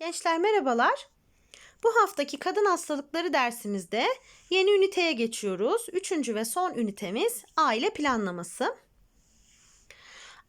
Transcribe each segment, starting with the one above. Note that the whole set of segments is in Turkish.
Gençler merhabalar. Bu haftaki kadın hastalıkları dersimizde yeni üniteye geçiyoruz. Üçüncü ve son ünitemiz aile planlaması.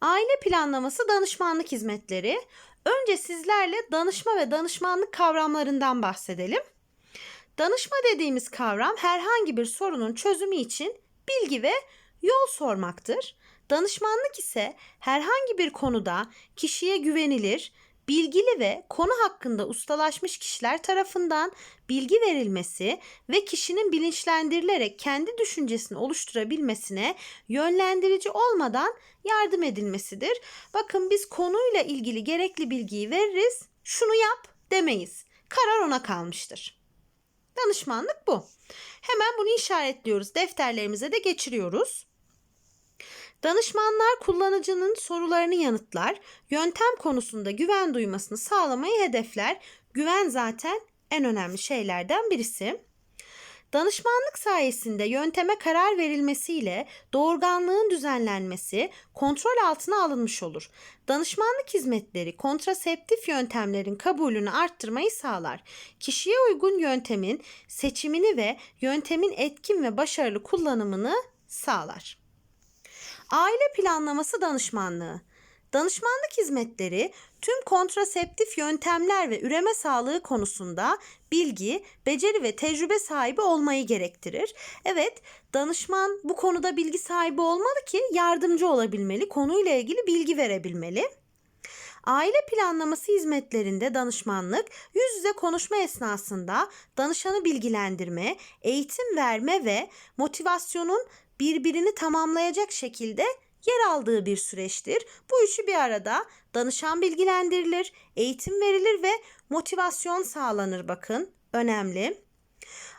Aile planlaması danışmanlık hizmetleri. Önce sizlerle danışma ve danışmanlık kavramlarından bahsedelim. Danışma dediğimiz kavram herhangi bir sorunun çözümü için bilgi ve yol sormaktır. Danışmanlık ise herhangi bir konuda kişiye güvenilir, bilgili ve konu hakkında ustalaşmış kişiler tarafından bilgi verilmesi ve kişinin bilinçlendirilerek kendi düşüncesini oluşturabilmesine yönlendirici olmadan yardım edilmesidir. Bakın biz konuyla ilgili gerekli bilgiyi veririz, şunu yap demeyiz. Karar ona kalmıştır. Danışmanlık bu. Hemen bunu işaretliyoruz. Defterlerimize de geçiriyoruz. Danışmanlar kullanıcının sorularını yanıtlar, yöntem konusunda güven duymasını sağlamayı hedefler. Güven zaten en önemli şeylerden birisi. Danışmanlık sayesinde yönteme karar verilmesiyle doğurganlığın düzenlenmesi kontrol altına alınmış olur. Danışmanlık hizmetleri kontraseptif yöntemlerin kabulünü arttırmayı sağlar. Kişiye uygun yöntemin seçimini ve yöntemin etkin ve başarılı kullanımını sağlar. Aile planlaması danışmanlığı. Danışmanlık hizmetleri tüm kontraseptif yöntemler ve üreme sağlığı konusunda bilgi, beceri ve tecrübe sahibi olmayı gerektirir. Evet, danışman bu konuda bilgi sahibi olmalı ki yardımcı olabilmeli, konuyla ilgili bilgi verebilmeli. Aile planlaması hizmetlerinde danışmanlık yüz yüze konuşma esnasında danışanı bilgilendirme, eğitim verme ve motivasyonun birbirini tamamlayacak şekilde yer aldığı bir süreçtir. Bu üçü bir arada danışan bilgilendirilir, eğitim verilir ve motivasyon sağlanır bakın. Önemli.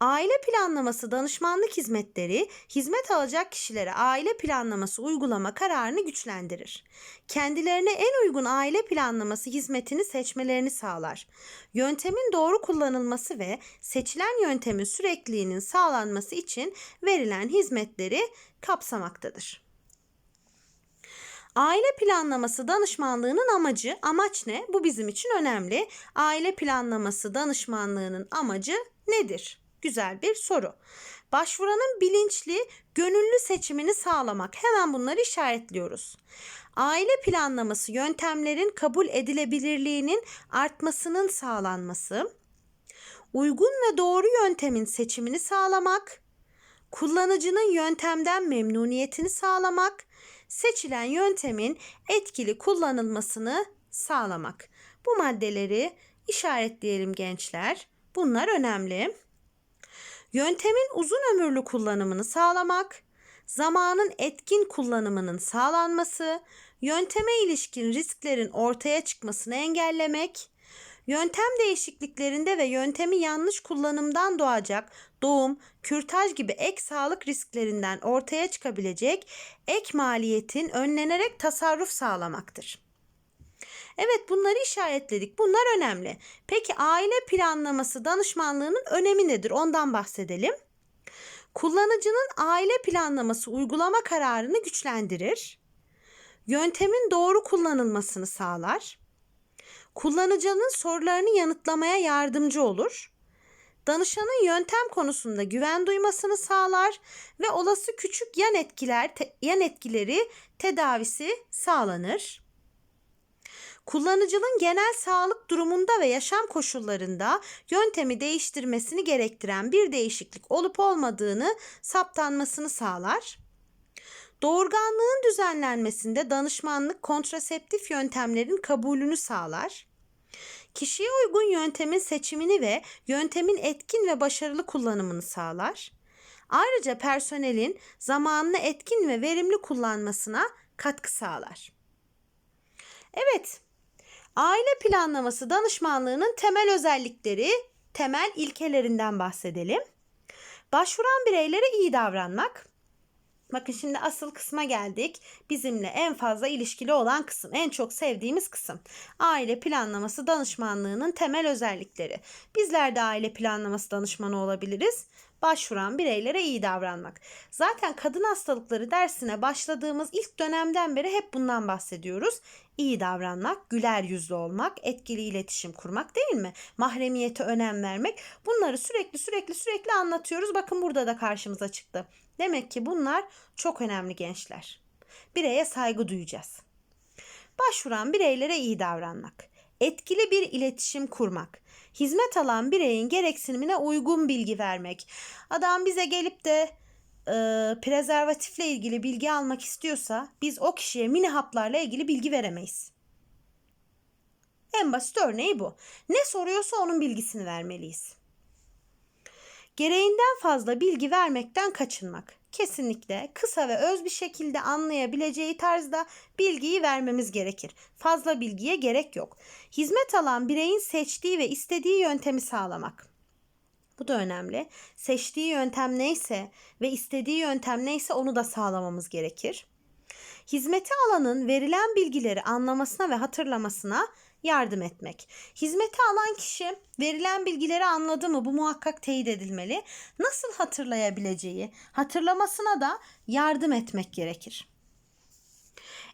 Aile planlaması danışmanlık hizmetleri hizmet alacak kişilere aile planlaması uygulama kararını güçlendirir. Kendilerine en uygun aile planlaması hizmetini seçmelerini sağlar. Yöntemin doğru kullanılması ve seçilen yöntemin sürekliliğinin sağlanması için verilen hizmetleri kapsamaktadır. Aile planlaması danışmanlığının amacı, amaç ne? Bu bizim için önemli. Aile planlaması danışmanlığının amacı nedir? Güzel bir soru. Başvuranın bilinçli, gönüllü seçimini sağlamak. Hemen bunları işaretliyoruz. Aile planlaması yöntemlerin kabul edilebilirliğinin artmasının sağlanması. Uygun ve doğru yöntemin seçimini sağlamak. Kullanıcının yöntemden memnuniyetini sağlamak. Seçilen yöntemin etkili kullanılmasını sağlamak. Bu maddeleri işaretleyelim gençler. Bunlar önemli. Yöntemin uzun ömürlü kullanımını sağlamak, zamanın etkin kullanımının sağlanması, yönteme ilişkin risklerin ortaya çıkmasını engellemek, yöntem değişikliklerinde ve yöntemi yanlış kullanımdan doğacak doğum, kürtaj gibi ek sağlık risklerinden ortaya çıkabilecek ek maliyetin önlenerek tasarruf sağlamaktır. Evet bunları işaretledik. Bunlar önemli. Peki aile planlaması danışmanlığının önemi nedir? Ondan bahsedelim. Kullanıcının aile planlaması uygulama kararını güçlendirir. Yöntemin doğru kullanılmasını sağlar. Kullanıcının sorularını yanıtlamaya yardımcı olur. Danışanın yöntem konusunda güven duymasını sağlar ve olası küçük yan etkiler te, yan etkileri tedavisi sağlanır. Kullanıcının genel sağlık durumunda ve yaşam koşullarında yöntemi değiştirmesini gerektiren bir değişiklik olup olmadığını saptanmasını sağlar. Doğurganlığın düzenlenmesinde danışmanlık kontraseptif yöntemlerin kabulünü sağlar. Kişiye uygun yöntemin seçimini ve yöntemin etkin ve başarılı kullanımını sağlar. Ayrıca personelin zamanını etkin ve verimli kullanmasına katkı sağlar. Evet, Aile planlaması danışmanlığının temel özellikleri, temel ilkelerinden bahsedelim. Başvuran bireylere iyi davranmak. Bakın şimdi asıl kısma geldik. Bizimle en fazla ilişkili olan kısım, en çok sevdiğimiz kısım. Aile planlaması danışmanlığının temel özellikleri. Bizler de aile planlaması danışmanı olabiliriz. Başvuran bireylere iyi davranmak. Zaten kadın hastalıkları dersine başladığımız ilk dönemden beri hep bundan bahsediyoruz. İyi davranmak, güler yüzlü olmak, etkili iletişim kurmak değil mi? Mahremiyete önem vermek. Bunları sürekli sürekli sürekli anlatıyoruz. Bakın burada da karşımıza çıktı. Demek ki bunlar çok önemli gençler. Bireye saygı duyacağız. Başvuran bireylere iyi davranmak. Etkili bir iletişim kurmak. Hizmet alan bireyin gereksinimine uygun bilgi vermek. Adam bize gelip de e, prezervatifle ilgili bilgi almak istiyorsa biz o kişiye mini haplarla ilgili bilgi veremeyiz. En basit örneği bu. Ne soruyorsa onun bilgisini vermeliyiz. Gereğinden fazla bilgi vermekten kaçınmak. Kesinlikle kısa ve öz bir şekilde anlayabileceği tarzda bilgiyi vermemiz gerekir. Fazla bilgiye gerek yok. Hizmet alan bireyin seçtiği ve istediği yöntemi sağlamak. Bu da önemli. Seçtiği yöntem neyse ve istediği yöntem neyse onu da sağlamamız gerekir. Hizmeti alanın verilen bilgileri anlamasına ve hatırlamasına yardım etmek. Hizmeti alan kişi verilen bilgileri anladı mı bu muhakkak teyit edilmeli. Nasıl hatırlayabileceği, hatırlamasına da yardım etmek gerekir.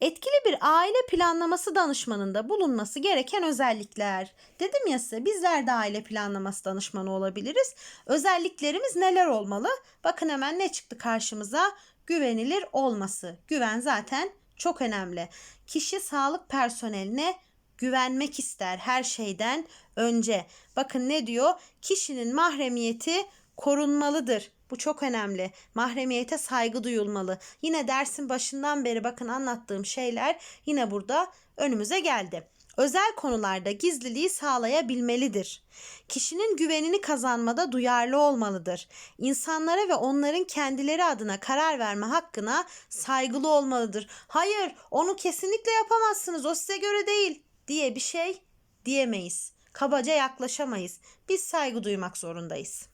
Etkili bir aile planlaması danışmanında bulunması gereken özellikler. Dedim ya size bizler de aile planlaması danışmanı olabiliriz. Özelliklerimiz neler olmalı? Bakın hemen ne çıktı karşımıza? Güvenilir olması. Güven zaten çok önemli. Kişi sağlık personeline güvenmek ister her şeyden önce. Bakın ne diyor? Kişinin mahremiyeti korunmalıdır. Bu çok önemli. Mahremiyete saygı duyulmalı. Yine dersin başından beri bakın anlattığım şeyler yine burada önümüze geldi. Özel konularda gizliliği sağlayabilmelidir. Kişinin güvenini kazanmada duyarlı olmalıdır. İnsanlara ve onların kendileri adına karar verme hakkına saygılı olmalıdır. Hayır, onu kesinlikle yapamazsınız. O size göre değil diye bir şey diyemeyiz. Kabaca yaklaşamayız. Biz saygı duymak zorundayız.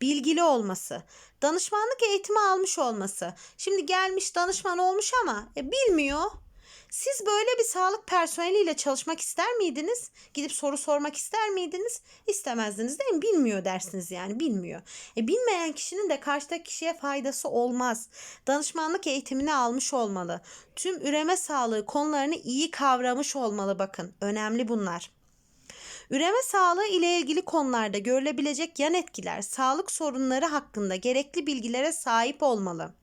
Bilgili olması, danışmanlık eğitimi almış olması. Şimdi gelmiş danışman olmuş ama e, bilmiyor. Siz böyle bir sağlık personeliyle çalışmak ister miydiniz? Gidip soru sormak ister miydiniz? İstemezdiniz değil mi? Bilmiyor dersiniz yani bilmiyor. E, bilmeyen kişinin de karşıdaki kişiye faydası olmaz. Danışmanlık eğitimini almış olmalı. Tüm üreme sağlığı konularını iyi kavramış olmalı bakın. Önemli bunlar. Üreme sağlığı ile ilgili konularda görülebilecek yan etkiler, sağlık sorunları hakkında gerekli bilgilere sahip olmalı.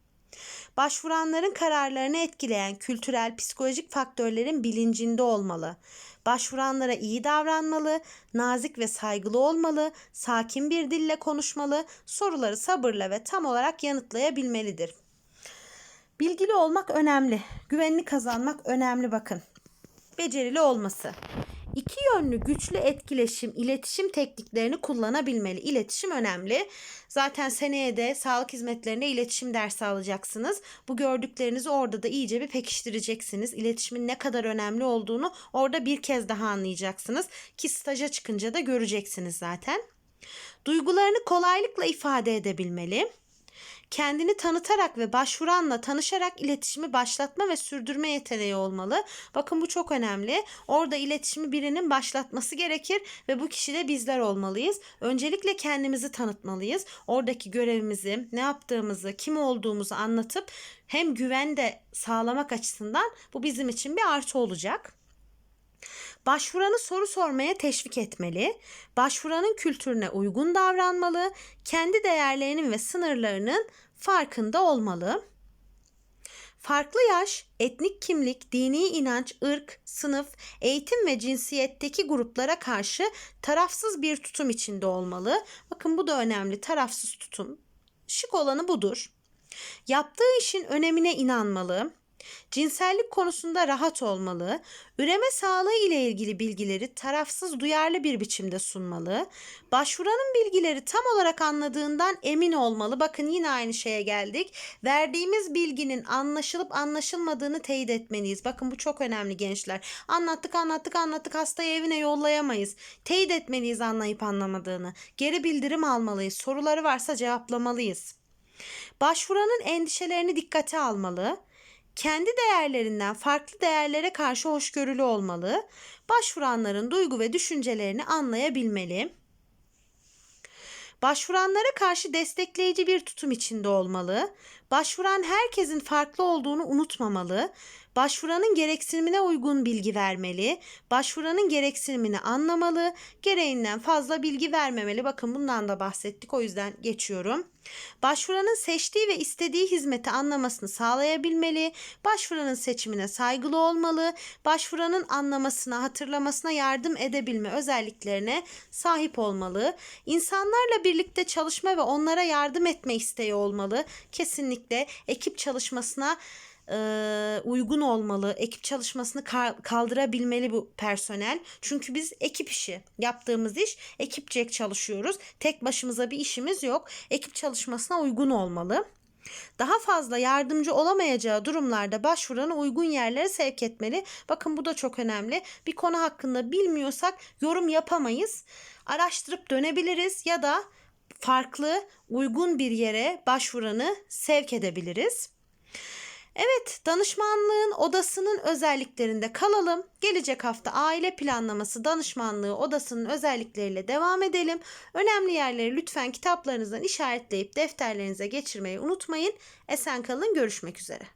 Başvuranların kararlarını etkileyen kültürel, psikolojik faktörlerin bilincinde olmalı. Başvuranlara iyi davranmalı, nazik ve saygılı olmalı, sakin bir dille konuşmalı, soruları sabırla ve tam olarak yanıtlayabilmelidir. Bilgili olmak önemli. Güvenini kazanmak önemli bakın. Becerili olması. İki yönlü güçlü etkileşim, iletişim tekniklerini kullanabilmeli. İletişim önemli. Zaten seneye de sağlık hizmetlerinde iletişim dersi alacaksınız. Bu gördüklerinizi orada da iyice bir pekiştireceksiniz. İletişimin ne kadar önemli olduğunu orada bir kez daha anlayacaksınız. Ki staja çıkınca da göreceksiniz zaten. Duygularını kolaylıkla ifade edebilmeli kendini tanıtarak ve başvuranla tanışarak iletişimi başlatma ve sürdürme yeteneği olmalı. Bakın bu çok önemli. Orada iletişimi birinin başlatması gerekir ve bu kişi de bizler olmalıyız. Öncelikle kendimizi tanıtmalıyız. Oradaki görevimizi, ne yaptığımızı, kim olduğumuzu anlatıp hem güven de sağlamak açısından bu bizim için bir artı olacak. Başvuranı soru sormaya teşvik etmeli, başvuranın kültürüne uygun davranmalı, kendi değerlerinin ve sınırlarının farkında olmalı. Farklı yaş, etnik kimlik, dini inanç, ırk, sınıf, eğitim ve cinsiyetteki gruplara karşı tarafsız bir tutum içinde olmalı. Bakın bu da önemli, tarafsız tutum. Şık olanı budur. Yaptığı işin önemine inanmalı Cinsellik konusunda rahat olmalı, üreme sağlığı ile ilgili bilgileri tarafsız duyarlı bir biçimde sunmalı, başvuranın bilgileri tam olarak anladığından emin olmalı. Bakın yine aynı şeye geldik. Verdiğimiz bilginin anlaşılıp anlaşılmadığını teyit etmeliyiz. Bakın bu çok önemli gençler. Anlattık anlattık anlattık hastayı evine yollayamayız. Teyit etmeliyiz anlayıp anlamadığını. Geri bildirim almalıyız. Soruları varsa cevaplamalıyız. Başvuranın endişelerini dikkate almalı kendi değerlerinden farklı değerlere karşı hoşgörülü olmalı, başvuranların duygu ve düşüncelerini anlayabilmeli. Başvuranlara karşı destekleyici bir tutum içinde olmalı. Başvuran herkesin farklı olduğunu unutmamalı. Başvuranın gereksinimine uygun bilgi vermeli. Başvuranın gereksinimini anlamalı. Gereğinden fazla bilgi vermemeli. Bakın bundan da bahsettik o yüzden geçiyorum. Başvuranın seçtiği ve istediği hizmeti anlamasını sağlayabilmeli. Başvuranın seçimine saygılı olmalı. Başvuranın anlamasına, hatırlamasına yardım edebilme özelliklerine sahip olmalı. İnsanlarla birlikte çalışma ve onlara yardım etme isteği olmalı. Kesinlikle ekip çalışmasına e, uygun olmalı. Ekip çalışmasını kal- kaldırabilmeli bu personel. Çünkü biz ekip işi yaptığımız iş ekipçe çalışıyoruz. Tek başımıza bir işimiz yok. Ekip çalışmasına uygun olmalı. Daha fazla yardımcı olamayacağı durumlarda başvuranı uygun yerlere sevk etmeli. Bakın bu da çok önemli. Bir konu hakkında bilmiyorsak yorum yapamayız. Araştırıp dönebiliriz ya da farklı uygun bir yere başvuranı sevk edebiliriz. Evet, danışmanlığın odasının özelliklerinde kalalım. Gelecek hafta aile planlaması danışmanlığı odasının özellikleriyle devam edelim. Önemli yerleri lütfen kitaplarınızdan işaretleyip defterlerinize geçirmeyi unutmayın. Esen kalın, görüşmek üzere.